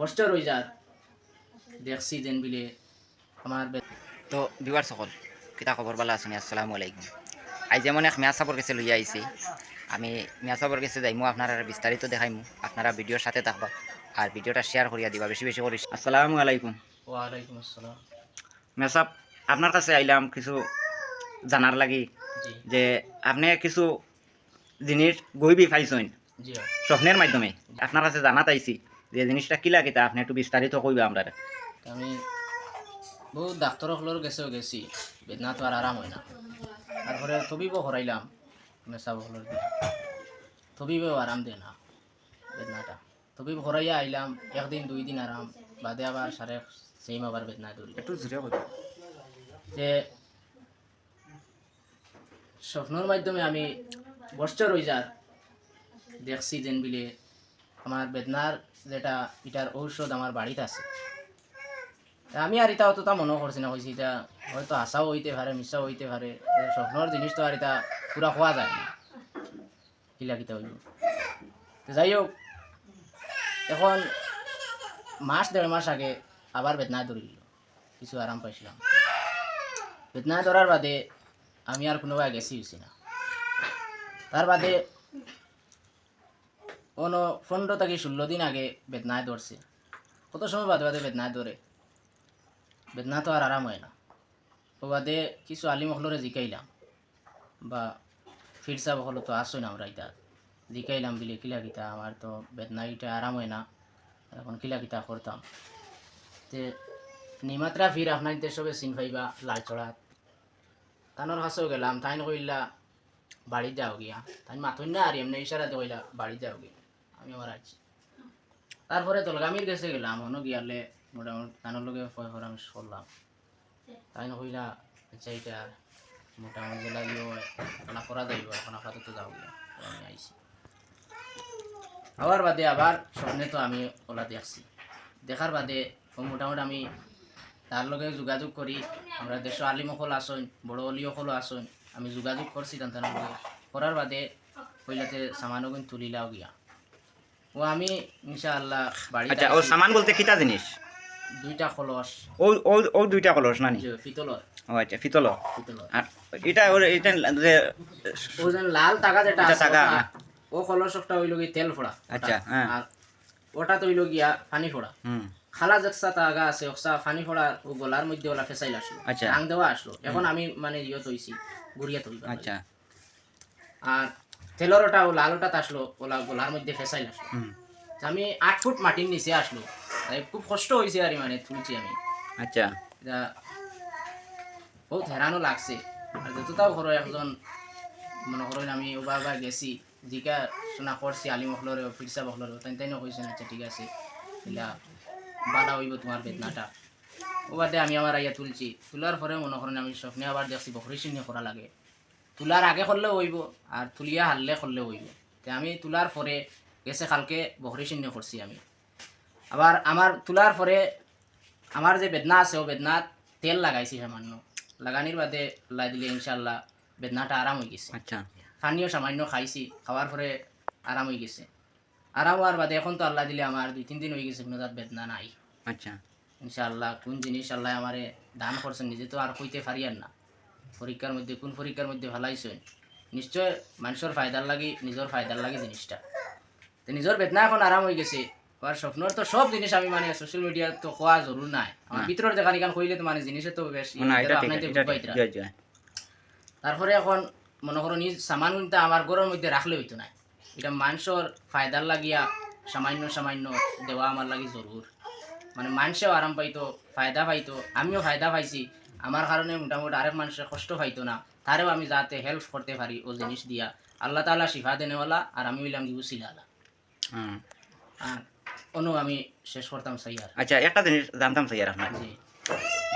বছর হয়ে যার দেখছি যেন বিলে আমার তো বিবার সকল কিতা খবর ভালো আছেন আসসালামু আলাইকুম। আই যেমন এক মেয়া সাপর কাছে লইয়া আইছি আমি মেয়া সাপর কাছে যাইমু আপনারা বিস্তারিত দেখাইমু আপনারা ভিডিওর সাথে থাকবা আর ভিডিওটা শেয়ার করিয়া দিবা বেশি বেশি করে আসসালামু আলাইকুম। ওয়ালাইকুম আসসালাম। মেসাব আপনার কাছে আইলাম কিছু জানার লাগি যে আপনি কিছু জিনিস গইবি পাইছেন জি। স্বপ্নের মাধ্যমে। আপনার কাছে জানাত আইছি যে জিনিসটা কিলা কিতা আপনি একটু বিস্তারিত কইবা আমরা আমি বহু ডাক্তার হলোর গেছেও গেছি। বেদনা তো আর আরাম হয় না। তারপরে তবিবও হরাইলাম মেসাব হলোর দিয়ে তবিবেও আরাম দেয় না বেদনাটা। তবিব হরাইয়া আইলাম একদিন দুই দিন আরাম বাদে আবার সারে সেম আবার বেদনা ধরি একটু জোরে কইবা যে স্বপ্নর মাধ্যমে আমি হয়ে যার দেখছি যেন বিলে আমার বেদনার যেটা এটার ঔষধ আমার বাড়িতে আছে। আমি আর এটা অতটা মনে করছি না কইছি এটা হয়তো হাসাও হইতে পারে মিশাও হইতে পারে স্বপ্নর জিনিস তো আর এটা পুরা খোয়া যায় না। কিলাকিতা হইব। যাই হোক এখন মাস দেড় মাস আগে আবার বেদনায় ধরিল কিছু আরাম পাইছিলাম। বেদনা ধরার বাদে আমি আর কোনোবাই গেছি হয়েছি না। তার বাদে কোনো পনেরো থেকে ষোলো দিন আগে বেদনায় ধরছে। কত সময় বাদে বাদে বেদনায় ধরে। বেদনা তো আর আরাম হয় না। ও বাদে কিছু আলিম হলরে জিকাইলাম। বা ফিরসা বকল তো আসই না আমরা এটা জিকাইলাম বিলে, কিলা কিতা, আমার তো বেদনা এটা আরাম হয় না। এখন কিলা কিতা করতাম। তে নিমাত্রা ফির আপনার সবে চিন পাইবা লালচড়াত তানোর কাছেও গেলাম তাই কইলা, বাড়ি যাও গিয়া। তাই মাথুন না আর এমনি ইশারাতে কইলা, বাড়ি যাও গিয়া। আমি আমার আছি। তারপরে দলগামির কাছে গেলাম, অন্য গিয়ালে মোটামুটি তানোর লগে পরামর্শ করলাম তাই না কইলা আচ্ছা এটা মোটামুটি জেলা গিয়ে খানা করা যাইব এখন আপাতত যাও গিয়া আমি আইছি। আবার বাদে আবার স্বপ্নে তো আমি ওলা দেখছি দেখার বাদে মোটামুটি আমি তার লগে যোগাযোগ করি, আমরা দেশ আলিমসকল আসন বড় অলিসকলো আসন আমি যোগাযোগ করছি লগে করার বাদে কইলাতে সামানগুন তুলিলাও গিয়া। ও আমি ইনশাআল্লাহ বাড়িতে আচ্ছা ও সামান বলতে কিতা জিনিস? দুইটা খলস। ও ও ও দুইটা কলস নানি? যে ও আচ্ছা পিতলর আর এটা ওর এটা যে ও যেন লাল টাকা যেটা টাকা, হ্যাঁ। ও খলস একটা হইল গিয়ে তেল ফোড়া। আচ্ছা, হ্যাঁ। আর ওটা তো হইল গিয়া পানি ফোড়া। হুম। খালা যেকসা টাকা আছে ওকসা পানি ফোড়া ও গলার মধ্যে ওলা ফেসাইল আসলো। আচ্ছা। আং দেওয়া আসলো। এখন আমি মানে ইয়ে তৈছি গুড়িয়া তৈবা আচ্ছা। আর তেলর ওটা ও লাল ওটা আসলো ওলা গলার মধ্যে ফেসাইল আসলো। আমি আট ফুট মাটির নিচে আসলো। তাই খুব কষ্ট হয়েছে আর মানে তুলছি আমি। আচ্ছা। এটা বহুত হেরানো লাগছে। আর যতটাও ঘর একজন মনে করেন আমি ওবার বার গেছি জিকা শোনা করছি আলিম হলরে ফিরসা বহলরে তাই তাই কইছেন আচ্ছা ঠিক আছে। বাধা হইব তোমার বেদনাটা। ও বাদে আমি আমার আইয়া তুলছি। তোলার পরে মনে করেন আমি স্বপ্নে আবার দেখছি বকরি সিংহে করা লাগে। তোলার আগে করলেও হইব আর তুলিয়া হারলে করলেও হইব তে আমি তোলার পরে গেছে কালকে বকরি সিংহে করছি আমি। আবার আমার তোলার পরে আমার যে বেদনা আছে ও বেদনাত তেল লাগাইছি সামান্য। লাগানির বাদে লাই দিলে ইনশাল্লাহ বেদনাটা আরাম হয়ে গেছে। আচ্ছা। পানিও সামান্য খাইছি খাওয়ার পরে আরাম হয়ে গেছে। আরাম হওয়ার বাদে এখন তো আল্লাহ দিলে আমার দুই তিন দিন হয়ে গেছে কোনো তার বেদনা নাই। আচ্ছা। ইনশাআল্লাহ কোন জিনিস আল্লাহ আমারে দান করছেন নিজে তো আর কইতে পারি আর না। পরীক্ষার মধ্যে কোন পরীক্ষার মধ্যে ভালাইছেন নিশ্চয় মানুষের ফায়দার লাগি নিজের ফায়দার লাগি জিনিসটা। তো নিজের বেদনা এখন আরাম হয়ে গেছে। আর স্বপ্নর তো সব জিনিস আমি মানে সোশ্যাল মিডিয়া তো কোয়া জরুর নাই। আমার। ভিতরের জায়গা নিকান কইলে তো মানে জিনিসে তো বেশ তারপরে এখন মনে করো নিজ সামানটা আমার ঘরের মধ্যে রাখলে হইতো না এটা মানুষের ফায়দার লাগিয়া সামান্য সামান্য দেওয়া আমার লাগি জরুর মানে মানুষেও আরাম পাইতো ফায়দা পাইতো আমিও ফায়দা পাইছি। আমার কারণে মোটামুটি আরেক মানুষের কষ্ট পাইতো না। তারেও আমি যাতে হেল্প করতে পারি ও জিনিস দিয়া। আল্লাহ তাআলা শিফা দেনেওয়ালা আর আমি হইলাম গিবুসিলালা হুম। আর অনু আমি শেষ করতাম সাই আর আচ্ছা একটা জিনিস জানতাম স্যার আপনার।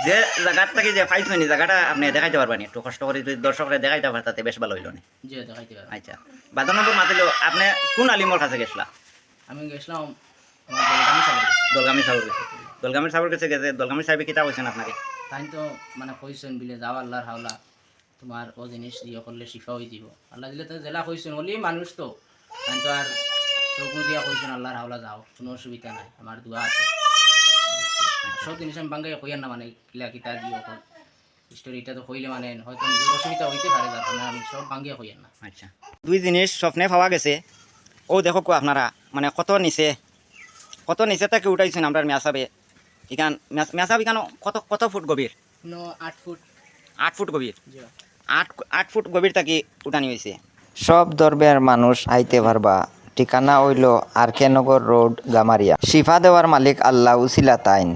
যে জায়গাটা থেকে যে পাইছেন জায়গাটা আপনি দেখাইতে পারবেন একটু কষ্ট করে যদি দর্শকরা দেখাইতে পারে তাতে বেশ ভালো হইল না। জি দেখাইতে পারব। আচ্ছা বাদ নম্বর মাতিল আপনি কোন আলিমর কাছে গেছিলা? আমি গেছিলাম দলগামী সাগর। দলগামী সাহেবের কাছে দলগামী সাহেবের কাছে গেছে দলগামী সাহেবে কিতা কইছেন আপনাকে? তাই তো মানে কইছেন বিলে, যাও আল্লাহর হাওলা, তোমার ও জিনিস ইয়ে করলে শিফা হয়ে দিব। আল্লাহ দিলে তো জেলা কইছেন ওলি মানুষ তো। তাই তো আর চোখ দিয়া কইছেন, আল্লাহর হাওলা যাও, কোনো অসুবিধা নাই, আমার দোয়া আছে। সব জিনিস আমি বাঙ্গাই কইয়ার না মানে কিলা কিতা দিও স্টোরিটা তো মানে হয়তো নিজের অসুবিধা হইতে পারে, যার কারণে আমি সব বাঙ্গিয়া কইয়ার না। আচ্ছা। দুই জিনিস স্বপ্নে পাওয়া গেছে। ও দেখো আপনারা মানে কত নিচে কত নিচে তাকে উঠাইছেন আমরা মেয়াসাবে? ইখান মেয়াসাব এখানে কত কত ফুট গভীর? আট ফুট। আট ফুট গভীর? আট আট ফুট গভীর থাকি উঠানি হয়েছে সব ধর্মের মানুষ আইতে পারবা। ঠিকানা হইল আর কে নগর রোড গামারিয়া। শিফা দেওয়ার মালিক আল্লাহ উসিলা তাইন